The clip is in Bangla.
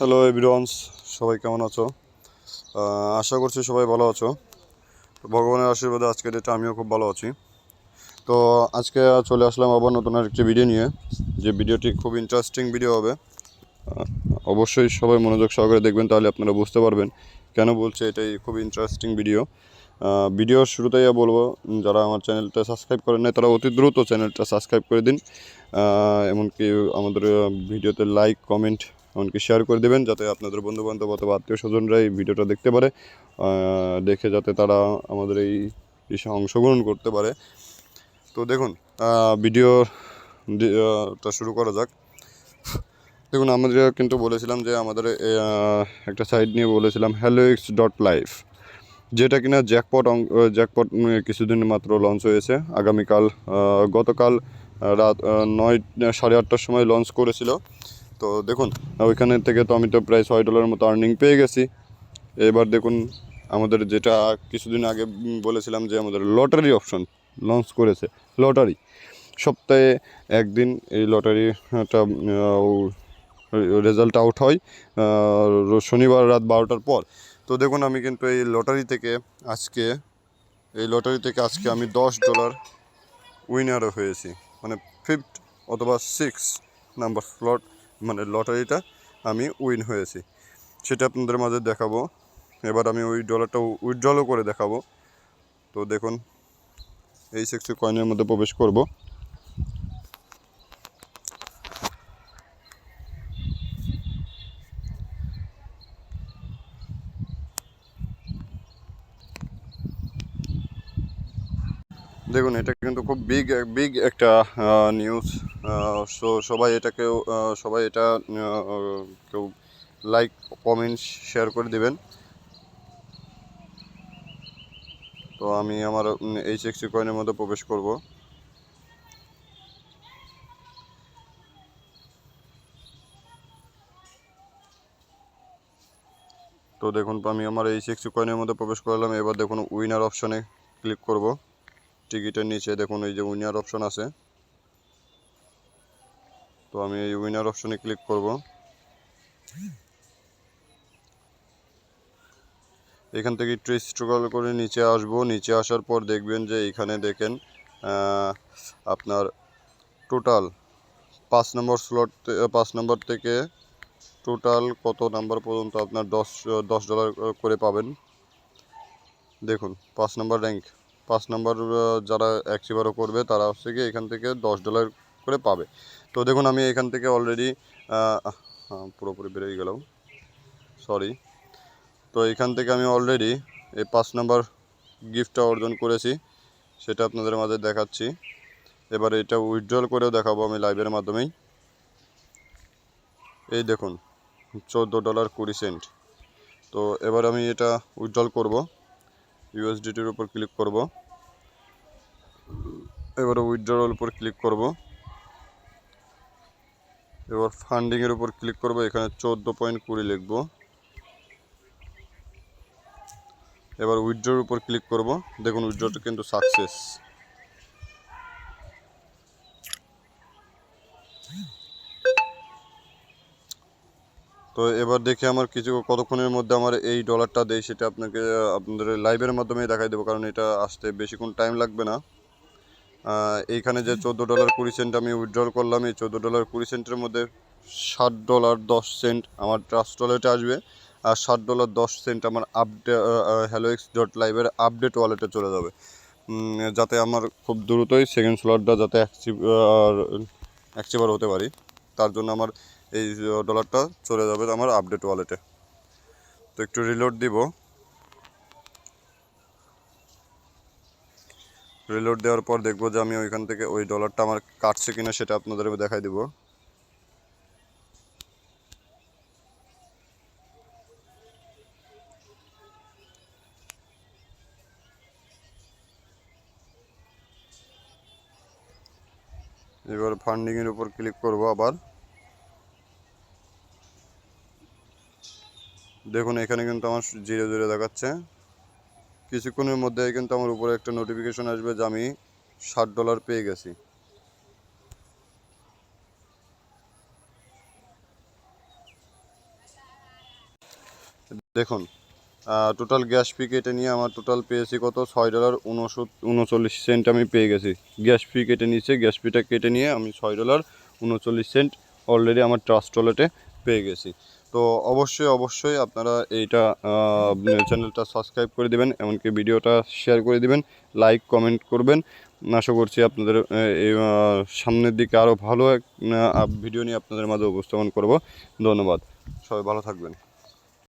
হ্যালো এভরিওয়ানস সবাই কেমন আছো? আশা করছি সবাই ভালো আছো। ভগবানের আশীর্বাদে আজকের ডেটে আমিও খুব ভালো আছি। তো আজকে চলে আসলাম আবার নতুন আরেকটি ভিডিও নিয়ে। যে ভিডিওটি খুব ইন্টারেস্টিং ভিডিও হবে। অবশ্যই সবাই মনোযোগ সহকারে দেখবেন, তাহলে আপনারা বুঝতে পারবেন কেন বলছে এটাই খুব ইন্টারেস্টিং ভিডিও ভিডিওর শুরুতেই বলব, যারা আমার চ্যানেলটা সাবস্ক্রাইব করেন নাই, তারা অতি দ্রুত চ্যানেলটা সাবস্ক্রাইব করে দিন। এমনকি আমাদের ভিডিওতে লাইক কমেন্ট এমনকি শেয়ার করে দেবেন যাতে আপনাদের বন্ধুবান্ধব অথবা আত্মীয় স্বজনরা এই ভিডিওটা দেখতে পারে দেখে যাতে তারা আমাদের এই বিষয়ে অংশগ্রহণ করতে পারে। তো দেখুন ভিডিওটা শুরু করা যাক। দেখুন আমাদের কিন্তু বলেছিলাম যে আমাদের একটা সাইট নিয়ে বলেছিলাম হ্যালো এক্স ডট লাইফ যেটা কিনা জ্যাকপট জ্যাকপট কিছুদিন মাত্র লঞ্চ হয়েছে। আগামীকাল গতকাল রাত নয়, সাড়ে আটটার সময় লঞ্চ করেছিল। তো দেখুন ওইখানে থেকে তো আমি তো প্রায় ছয় ডলারের মতো আর্নিং পেয়ে গেছি। এবার দেখুন, আমাদের যেটা কিছুদিন আগে বলেছিলাম যে আমাদের লটারি অপশন লঞ্চ করেছে লটারি সপ্তাহে একদিন এই লটারিটা রেজাল্ট আউট হয় শনিবার রাত বারোটার পর। তো দেখুন, আমি কিন্তু এই লটারি থেকে আজকে, এই লটারি থেকে আজকে আমি দশ ডলার উইনারও হয়েছি। মানে ফিফথ অথবা সিক্স নাম্বার স্লট মানে লটারিটা আমি উইন হয়েছি। সেটা আপনাদের মাঝে দেখাবো। এবার আমি ওই ডলারটা উইথড্রলও করে দেখাবো। তো দেখুন, এই সিক্সটি কয়েনের মধ্যে প্রবেশ করব। দেখুন, এটা কিন্তু খুব বিগ বিগ একটা নিউজ সো সবাই এটাকেও সবাই এটা কেউ লাইক কমেন্ট শেয়ার করে দিবেন। তো আমি আমার এইচ সিক্সটি কয়েনের মধ্যে প্রবেশ করব। তো দেখুন, আমি আমার এই সিক্সটি কয়েনের মধ্যে প্রবেশ করলাম। এবার দেখুন উইনার অপশনে ক্লিক করব। টিকিটের নিচে দেখুন, এই যে উইনার অপশন আছে। তো আমি এই উইনার অপশনে ক্লিক করব। এখান থেকে একটু স্ট্রগল করে নিচে আসব। নিচে আসার পর দেখবেন যে এখানে দেখেন আপনার টোটাল পাঁচ নম্বর স্লট পাঁচ নম্বর থেকে টোটাল কত নাম্বার পর্যন্ত আপনার দশ দশ ডলার করে পাবেন। দেখুন, পাঁচ নম্বর র্যাঙ্ক পাঁচ নাম্বার যারা অ্যাক্টিভারও করবে, তারা হচ্ছে কি এখান থেকে দশ ডলার করে পাবে। তো দেখুন, আমি এখান থেকে অলরেডি পুরোপুরি বেরিয়ে গেলাম। সরি তো এখান থেকে আমি অলরেডি এই পাঁচ নাম্বার গিফটটা অর্জন করেছি। সেটা আপনাদের মাঝে দেখাচ্ছি। এবার এটা উইথড্রল করেও দেখাবো আমি লাইভের মাধ্যমেই। এই দেখুন, চোদ্দ ডলার কুড়ি সেন্ট তো এবার আমি এটা উইথড্রল করব। ইউএসডিটির উপর ক্লিক করব। এবার উইথড্রল উপর ক্লিক করব। এবার ফান্ডিংয়ের উপর ক্লিক করব, এখানে চোদ্দ পয়েন্ট কুড়ি লিখব। এবার উইথড্রোর উপর ক্লিক করব। দেখুন উইথড্রটা কিন্তু সাকসেস তো এবার দেখে আমার কিছু কতক্ষণের মধ্যে আমার এই ডলারটা দেয়, সেটা আপনাকে আপনাদের লাইভের মাধ্যমে দেখাই দেবো, কারণ এটা আসতে বেশিক্ষণ টাইম লাগবে না। এইখানে যে চোদ্দ ডলার কুড়ি সেন্ট আমি উইথড্রল করলাম, এই চোদ্দ ডলার কুড়ি সেন্টের মধ্যে ষাট ডলার দশ সেন্ট আমার ট্রাস্ট ওয়ালেটে আসবে, আর ষাট ডলার দশ সেন্ট আমার আপডে হ্যালো এক্স ডট লাইভের আপডেট ওয়ালেটে চলে যাবে। যাতে আমার খুব দ্রুতই সেকেন্ড স্লটটা যাতে অ্যাক্টিভ অ্যাক্টিভার হতে পারি। তার জন্য আমার এই ডলারটা চলে যাবে আমার আপডেট ওয়ালেটে তো একটু রিলোড দিব। রিলোড দেওয়ার পর দেখব যে আমি ওইখান থেকে ওই ডলারটা আমার কাটছে কিনা সেটা আপনাদের দেখাই দিব। এবার ফান্ডিংয়ের উপর ক্লিক করব আবার। দেখুন, এখানে কিন্তু আমার জিরো জিরো দেখাচ্ছে। কিছুক্ষণের মধ্যে কিন্তু আমার উপরে একটা নোটিফিকেশন আসবে যে আমি ষাট ডলার পেয়ে গেছি। দেখুন টোটাল গ্যাস ফি কেটে নিয়ে আমার টোটাল পেয়েছি কত? ছয় ডলার উনচল্লিশ সেন্ট আমি পেয়ে গেছি। গ্যাস ফি কেটে নিয়েছে গ্যাস ফিটা কেটে নিয়ে আমি ছয় ডলার উনচল্লিশ সেন্ট অলরেডি আমার ট্রাস্ট ওয়ালেটে পেয়ে গেছি। তো অবশ্যই অবশ্যই আপনারা এইটা চ্যানেলটা সাবস্ক্রাইব করে দেবেন, এমনকি ভিডিওটা শেয়ার করে দিবেন লাইক কমেন্ট করবেন। আশা করছি আপনাদের এই সামনের দিকে আরও ভালো এক ভিডিও নিয়ে আপনাদের মাঝে উপস্থাপন করব। ধন্যবাদ। সবাই ভালো থাকবেন।